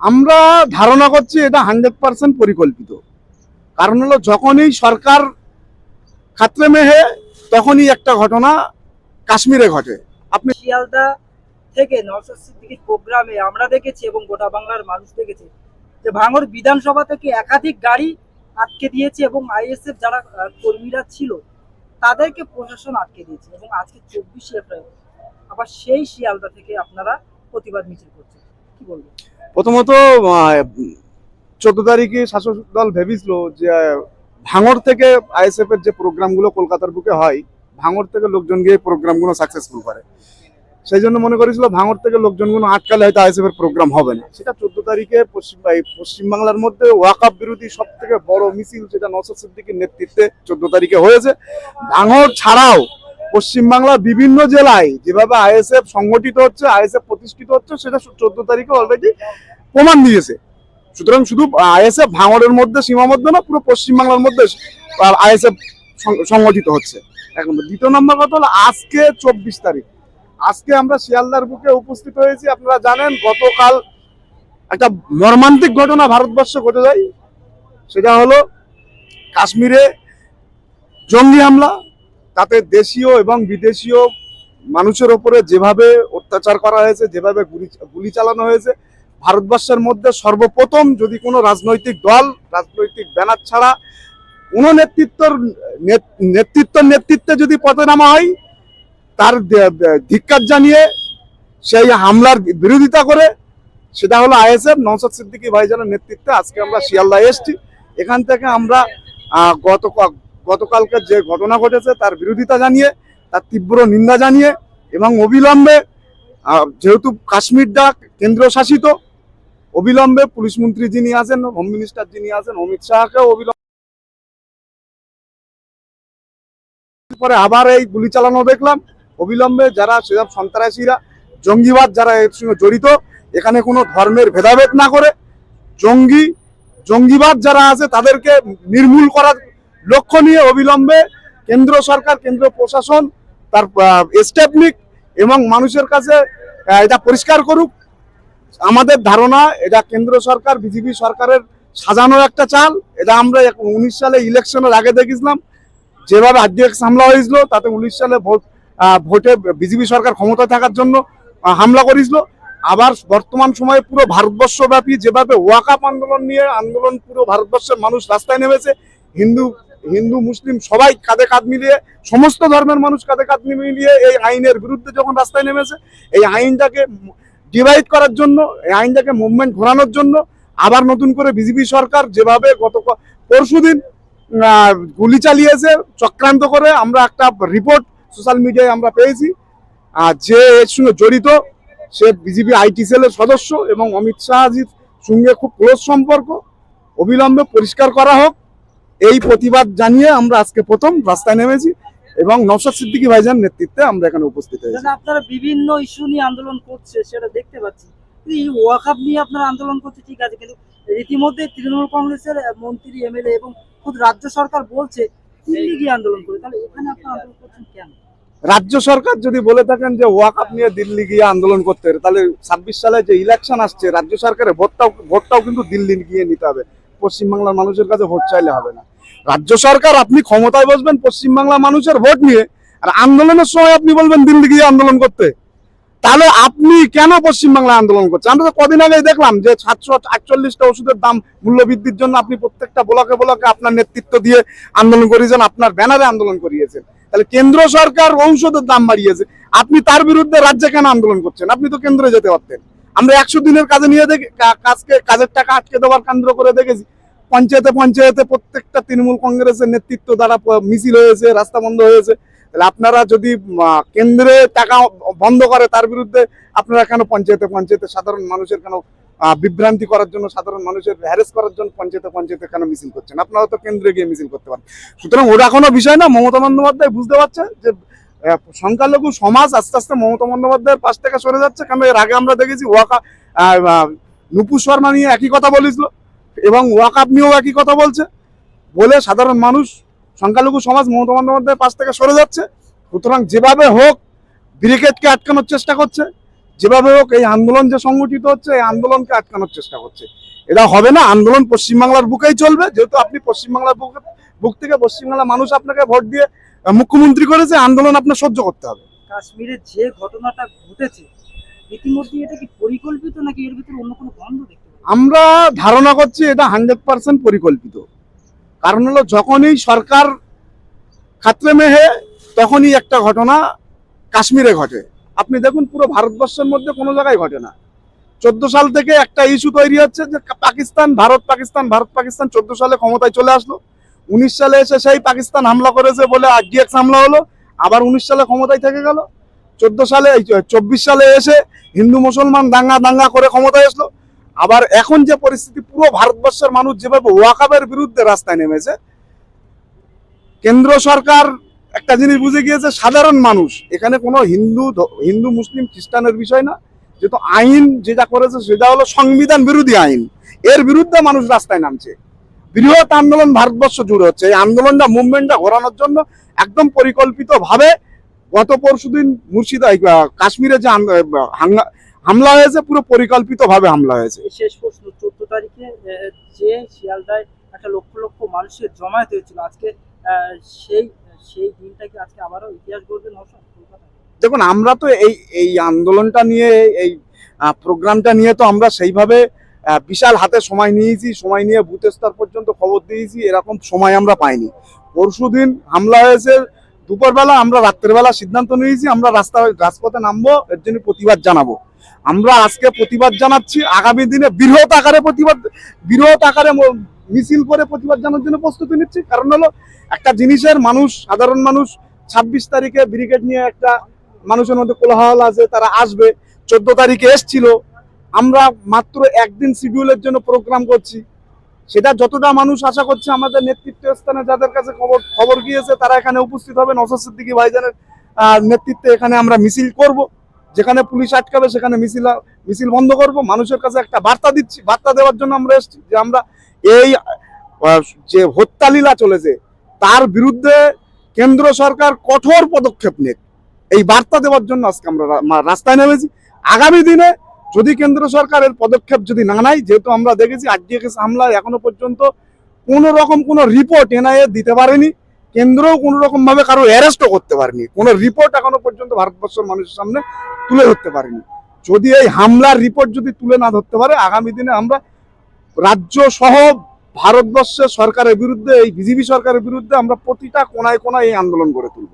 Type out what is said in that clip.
আমরা ধারণা করছি এটা হান্ড্রেড পার্সেন্ট পরিকল্পিত। কারণ হলো যখনই সরকার খাতরে মেহে তখনই একটা ঘটনা কাশ্মীরে ঘটে। আপনি শিয়ালদা থেকে নওশাদ প্রোগ্রামে আমরা দেখেছি এবং গোটা বাংলার মানুষ দেখেছে যে ভাঙর বিধানসভা থেকে একাধিক গাড়ি আটকে দিয়েছে এবং আইএসএফ যারা কর্মীরা ছিল, তাদেরকে প্রশাসন আটকে দিয়েছে এবং আজকে চব্বিশে এপ্রিল। আবার সেই শিয়ালদা থেকে আপনারা প্রতিবাদ মিছিল করছেন। কি বলবেন? প্রথমত চোদ্দ তারিখে শাসক দল ভেবেছিল যে ভাঙর থেকে আইএসএফ এর যে প্রোগ্রামগুলো কলকাতার বুকে হয় ভাঙর থেকে লোকজন গিয়ে প্রোগ্রামগুলো সাকসেসফুল করে। সেই জন্য মনে করেছিল ভাঙর থেকে লোকজনগুলো আটকালে হয়তো আইএসএফ এর প্রোগ্রাম হবে না। সেটা চোদ্দ তারিখে পশ্চিম পশ্চিমবাংলার মধ্যে ওয়াকাপ বিরোধী সব থেকে বড় মিছিল, যেটা নসর সিদ্দিকের নেতৃত্বে চোদ্দ তারিখে হয়েছে। ভাঙর ছাড়াও পশ্চিমবাংলার বিভিন্ন জেলায় যেভাবে আইএসএফ সংগঠিত হচ্ছে, আইএসএফ প্রতিষ্ঠিত হচ্ছে, সেটা চোদ্দ তারিখে অলরেডি প্রমাণ দিয়েছে। সুতরাং শুধু আইএসএফ ভাঙড়ের মধ্যে সীমাবদ্ধ না, পুরো পশ্চিমবাংলার মধ্যে আইএসএফ সংগঠিত হচ্ছে। এখন দ্বিতীয় নম্বর কথা হলো, আজকে চব্বিশ তারিখ। আজকে আমরা শিয়ালদার বুকে উপস্থিত হয়েছি, আপনারা জানেন, গতকাল একটা মর্মান্তিক ঘটনা ভারতবর্ষে ঘটে যায়। সেটা হলো কাশ্মীরে জঙ্গি হামলা তাতে দেশীয় এবং বিদেশীয় মানুষের ওপরে যেভাবে অত্যাচার করা হয়েছে, যেভাবে গুলি গুলি চালানো হয়েছে, ভারতবর্ষের মধ্যে সর্বপ্রথম যদি কোনো রাজনৈতিক দল, রাজনৈতিক ব্যানার ছাড়া কোনো নেতৃত্বর নেত- নেতৃত্বর নেতৃত্বে যদি পথে নামা হয়, তার ধিক্কার জানিয়ে সেই হামলার বিরোধিতা করে, সেটা হলো আইএসএফ নৌসাদ সিদ্দিকী ভাইজানের নেতৃত্বে আজকে আমরা শিয়ালদা এসছি। এখান থেকে আমরা গত গতকালকে যে ঘটনা ঘটেছে তার বিরোধিতা জানিয়ে, তার তীব্র নিন্দা জানিয়ে এবং অবিলম্বে যেহেতু কাশ্মীরটা কেন্দ্র শাসিত অবিলম্বে পুলিশ মন্ত্রী যিনি আছেন, হোম মিনিস্টার যিনি আছেন, অমিত শাহকে অবিলম্বে পরে আবার এই গুলি চালানো দেখলাম। অবিলম্বে যারা সেসব সন্ত্রাসীরা, জঙ্গিবাদ যারা এর সঙ্গে জড়িত, এখানে কোনো ধর্মের ভেদাভেদ না করে জঙ্গি, জঙ্গিবাদ যারা আছে তাদেরকে নির্মূল করার লক্ষ্য নিয়ে অবিলম্বে কেন্দ্র সরকার, কেন্দ্র প্রশাসন, তার স্টেপ নিক এবং মানুষের কাছে এটা পরিষ্কার করুক। আমাদের ধারণা, এটা কেন্দ্র সরকার, বিজেপি সরকারের সাজানো একটা চাল। এটা আমরা উনিশ সালে ইলেকশনের আগে দেখেছিলাম। যেভাবে আরডিএক্স হামলা হয়েছিল, তাতে উনিশ সালে ভোট ভোটে বিজেপি সরকার ক্ষমতায় থাকার জন্য হামলা করেছিল। আবার বর্তমান সময়ে পুরো ভারতবর্ষব্যাপী যেভাবে ওয়াকাপ আন্দোলন নিয়ে আন্দোলন পুরো ভারতবর্ষের মানুষ রাস্তায় নেমেছে, হিন্দু হিন্দু মুসলিম সবাই কাঁধে কাঁধ মিলিয়ে সমস্ত ধর্মের মানুষ কাঁধে কাঁধ মিলিয়ে এই আইনের বিরুদ্ধে যখন রাস্তায় নেমেছে এই আইনটাকে ডিভাইড করার জন্য এই আইনটাকে মুভমেন্ট ঘোরানোর জন্য আবার নতুন করে বিজেপি সরকার যেভাবে গত পরশুদিন আহ, গুলি চালিয়েছে চক্রান্ত করে আমরা একটা রিপোর্ট সোশ্যাল মিডিয়ায় আমরা পেয়েছি। আর যে এর সঙ্গে জড়িত সে বিজেপি আইটি সেলের সদস্য এবং অমিত শাহজির সঙ্গে খুব ক্লোজ সম্পর্ক। অবিলম্বে পরিষ্কার করা হোক। এই প্রতিবাদ জানিয়ে আমরা আজকে প্রথম রাস্তায় নেমেছি এবং নওশাদ সিদ্দিকী ভাইজান নেতৃত্বে আমরা এখানে উপস্থিত হয়েছি। আপনারা বিভিন্ন ইস্যু নিয়ে আন্দোলন করছে সেটা দেখতে পাচ্ছি। এই ওয়াকাপ নিয়ে আপনারা আন্দোলন করছে ঠিক আছে কিন্তু রীতিমধ্যে তৃণমূল কংগ্রেসের মন্ত্রী এমএলএ এবং খুদ রাজ্য সরকার বলছে দিল্লি গিয়ে আন্দোলন করে। তাহলে এখানে আপনারা আন্দোলন করছেন কেন? রাজ্য সরকার যদি বলে থাকেন যে ওয়াকআপ নিয়ে দিল্লি গিয়ে আন্দোলন করতে হবে তাহলে ছাব্বিশ সালে যে ইলেকশন আসছে রাজ্য সরকারের ভোটটাও ভোটটাও কিন্তু দিল্লি গিয়ে নিতে হবে। পশ্চিমবাংলার মানুষের কাছে ভোট চাইলে হবে না। রাজ্য সরকার আপনি ক্ষমতায় বসবেন, পশ্চিমবাংলার মানুষের ভোট নিয়ে, আর আন্দোলনের সময় আপনি বলবেন দিল্লি গিয়ে আন্দোলন করতে। তাহলে আপনি কেন পশ্চিমবাংলায় আন্দোলন করছেন? আমরা তো কদিন আগে দেখলাম যে সাতশো আটচল্লিশটা ওষুধের দাম মূল্য বৃদ্ধির জন্য আপনি প্রত্যেকটা ব্লকে ব্লকে আপনার নেতৃত্ব দিয়ে আন্দোলন করিয়েছেন, আপনার ব্যানারে আন্দোলন করিয়েছেন। তাহলে কেন্দ্র সরকার ঔষধের দাম বাড়িয়েছে। আপনি তার বিরুদ্ধে রাজ্যে কেন আন্দোলন করছেন? আপনি তো কেন্দ্রে যেতে পারতেন। আমরা একশো দিনের কাজে নিয়ে দেখি কাজকে, কাজের টাকা আটকে দেওয়ার কেন্দ্র করে দেখেছি। পঞ্চায়েতে পঞ্চায়েতে প্রত্যেকটা তৃণমূল কংগ্রেসের নেতৃত্ব দ্বারা মিছিল হয়েছে, রাস্তা বন্ধ হয়েছে। আপনারা যদি কেন্দ্রে টাকা বন্ধ করে, তার বিরুদ্ধে আপনারা কেন পঞ্চায়েতে পঞ্চায়েতে সাধারণ মানুষের কেন বিভ্রান্তি করার জন্য সাধারণ মানুষের হ্যারেস করার জন্য পঞ্চায়েতে পঞ্চায়েতে কেন মিছিল করছেন? আপনারা তো কেন্দ্রে গিয়ে মিছিল করতে পারেন। সুতরাং ওটা কোনো বিষয় না। মমতা বন্দ্যোপাধ্যায় বুঝতে পারছে যে সংখ্যালঘু সমাজ আস্তে আস্তে মমতা বন্দ্যোপাধ্যায়ের পাশ থেকে সরে যাচ্ছে, কারণ এর আগে আমরা দেখেছি ওয়াকা নুপু শর্মা নিয়ে একই কথা বলেছিল এবং ওয়াকাপ নিয়েও একই কথা বলছে। বলে সাধারণ মানুষ, সংখ্যালঘু সমাজ মমতা বন্দ্যোপাধ্যায়ের পাশ থেকে সরে যাচ্ছে। সুতরাং যেভাবে হোক, ব্রিগেডকে আটকানোর চেষ্টা করছে। যেভাবে হোক, এই আন্দোলন যে সংগঠিত হচ্ছে, এই আন্দোলনকে আটকানোর চেষ্টা করছে। এটা হবে না, আন্দোলন পশ্চিমবাংলার বুকেই চলবে। যেহেতু আপনি পশ্চিমবাংলার বুক বুক থেকে পশ্চিমবাংলার মানুষ আপনাকে ভোট দিয়ে মুখ্যমন্ত্রী করেছে আন্দোলন আপনার সহ্য করতে হবে। কাশ্মীরে যে ঘটনাটা ঘটেছে ইতিমধ্যে এটা কি পরিকল্পিত নাকি এর ভিতরে অন্য কোনো গন্ধ দেখতে আমরা ধারণা করছি এটা হান্ড্রেড পার্সেন্ট পরিকল্পিত। কারণ হলো যখনই সরকার খাতরে মেহে তখনই একটা ঘটনা কাশ্মীরে ঘটে। আপনি দেখুন পুরো ভারতবর্ষের মধ্যে কোনো জায়গায় ঘটে না। চোদ্দ সাল থেকে একটা ইস্যু তৈরি হচ্ছে যে পাকিস্তান ভারত পাকিস্তান ভারত পাকিস্তান চোদ্দ সালে ক্ষমতায় চলে আসলো। উনিশ সালে এসে সেই পাকিস্তান হামলা করেছে বলে আরডিএক্স হামলা হলো, আবার উনিশ সালে ক্ষমতায় থেকে গেল। চোদ্দ সালে চব্বিশ সালে এসে হিন্দু মুসলমান দাঙ্গা দাঙ্গা করে ক্ষমতায় আসলো। আবার এখন যে পরিস্থিতি, পুরো ভারতবর্ষের মানুষ যেভাবে ওয়াকাবের বিরুদ্ধে রাস্তায় নেমেছে, কেন্দ্র সরকার একটা জিনিস বুঝে গিয়েছে, সাধারণ মানুষ, এখানে কোনো হিন্দু হিন্দু, মুসলিম, খ্রিস্টানের বিষয় না, যেহেতু আইন যেটা করেছে সেটা হলো সংবিধান বিরোধী আইন। এর বিরুদ্ধে মানুষ রাস্তায় নামছে। বৃহৎ আন্দোলন ভারতবর্ষ জুড়ে হচ্ছে। এই আন্দোলনটা মুভমেন্টটা ঘোরানোর জন্য একদম পরিকল্পিতভাবে গত পরশুদিন মুর্শিদা কাশ্মীরে যে হামলা হয়েছে পুরো পরিকল্পিতভাবে হামলা হয়েছে। শেষ প্রশ্ন চোদ্দ তারিখে যে শিয়ালদায় একটা লক্ষ লক্ষ মানুষের জমায়েত হয়েছিল আজকে সেই সেই দিনটা কি আজকে আবারও ইতিহাস গড়বে নশো দেখুন আমরা তো এই এই আন্দোলনটা নিয়ে এই প্রোগ্রামটা নিয়ে তো আমরা সেইভাবে বিশাল হাতে সময় নিয়েছি, সময় নিয়ে বুথ স্তর পর্যন্ত খবর দিয়েছি, এরকম সময় আমরা পাইনি। পরশুদিন হামলা হয়েছে, দুপুরবেলা আমরা, রাত্রেবেলা সিদ্ধান্ত নিয়েছি, আমরা রাস্তা, রাজপথে নামবো, এর জন্য প্রতিবাদ জানাব। আমরা আজকে প্রতিবাদ জানাচ্ছি, আগামী দিনে বৃহৎ আকারে প্রতিবাদ, বৃহৎ আকারে মিছিল করে প্রতিবাদ জানার জন্য প্রস্তুতি নিচ্ছি। কারণ হলো, একটা জিনিসের মানুষ, সাধারণ মানুষ, ছাব্বিশ তারিখে ব্রিগেড নিয়ে একটা মানুষের মধ্যে কোলাহল আছে, তারা আসবে, চোদ্দ তারিখে এসছিল আমরা মাত্র একদিন শিডিউলের জন্য প্রোগ্রাম করছি। সেটা যতটা মানুষ আশা করছে, আমাদের নেতৃত্ব স্থানে যাদের কাছে খবর খবর গিয়েছে, তারা এখানে উপস্থিত হবে নসর সিদ্দিকী ভাইজানের নেতৃত্বে এখানে আমরা মিছিল করব। যেখানে পুলিশ আটকাবে, সেখানে মিছিল মিছিল বন্ধ করব। মানুষের কাছে একটা বার্তা দিচ্ছি, বার্তা দেওয়ার জন্য আমরা এসেছি যে আমরা এই যে হত্যালীলা চলেছে, তার বিরুদ্ধে কেন্দ্র সরকার কঠোর পদক্ষেপ নেক। এই বার্তা দেওয়ার জন্য আজকে আমরা রাস্তায় নেমেছি। আগামী দিনে যদি কেন্দ্র সরকারের পদক্ষেপ যদি না নেয়, যেহেতু আমরা দেখেছি আরডিএক্স হামলায় এখনও পর্যন্ত কোনো রকম কোনো রিপোর্ট এনআইএ দিতে পারেনি, কেন্দ্রও কোনো রকম ভাবে কারও অ্যারেস্টও করতে পারেনি। কোনো রিপোর্ট এখনও পর্যন্ত ভারতবর্ষের মানুষের সামনে তুলে ধরতে পারেনি। যদি এই হামলার রিপোর্ট যদি তুলে না ধরতে পারে, আগামী দিনে আমরা রাজ্য সহ ভারতবর্ষের সরকারের বিরুদ্ধে, এই বিজেপি সরকারের বিরুদ্ধে আমরা প্রতিটা কোনায় কোনায় এই আন্দোলন গড়ে তুলব।